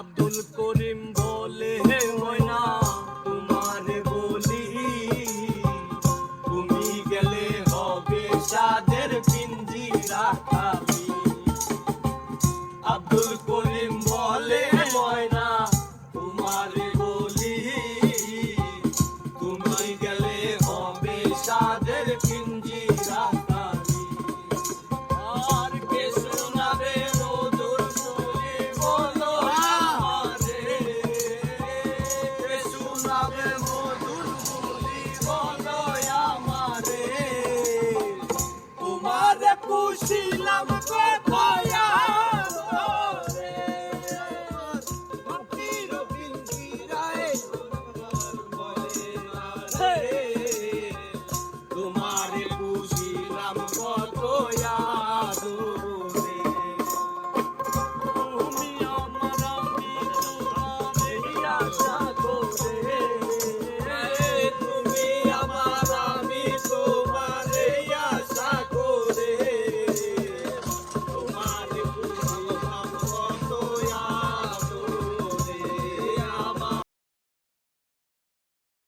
আব্দুল করিম বলে, হে ময়না, তোমার বলি, তুমি গেলে হবে সাদের পিঞ্জি রাখাবি আব্দুল করিম বলে ময়না, তোমার বলি, তুমি গেলে হবে সাদের পিঞ্জি শোনাবে মধুর বলি বলো আমারে। তোমার খুশিলাম কত